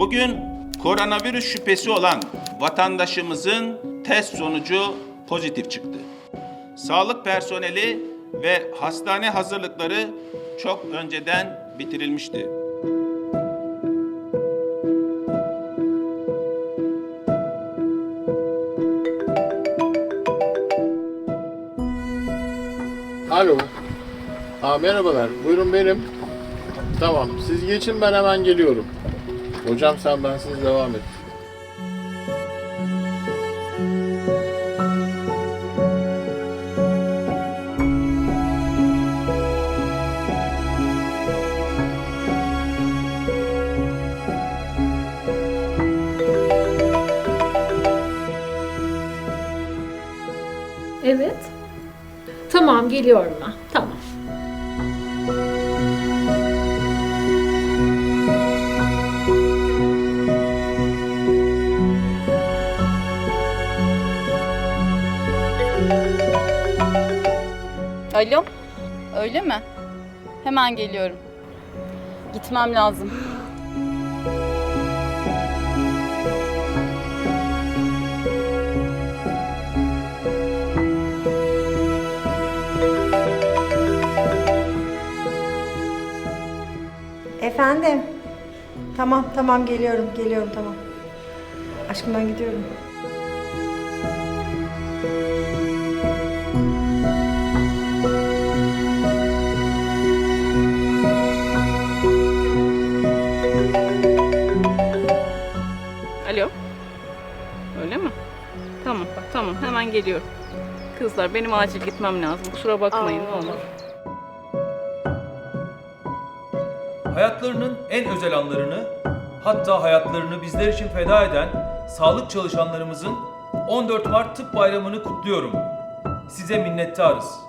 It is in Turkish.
Bugün koronavirüs şüphesi olan vatandaşımızın test sonucu pozitif çıktı. Sağlık personeli ve hastane hazırlıkları çok önceden bitirilmişti. Alo. Aa, merhabalar. Buyurun benim. Tamam. Siz geçin ben hemen geliyorum. Hocam sen bensiz devam et. Evet. Tamam geliyorum ben. Alo, öyle mi? Hemen geliyorum. Gitmem lazım. Efendim. Tamam tamam geliyorum geliyorum tamam. Aşkım ben gidiyorum. Alo. Öyle mi? Tamam, tamam. Hemen geliyorum. Kızlar benim acil gitmem lazım. Kusura bakmayın ne olur. Hayatlarının en özel anlarını, hatta hayatlarını bizler için feda eden sağlık çalışanlarımızın 14 Mart Tıp Bayramı'nı kutluyorum. Size minnettarız.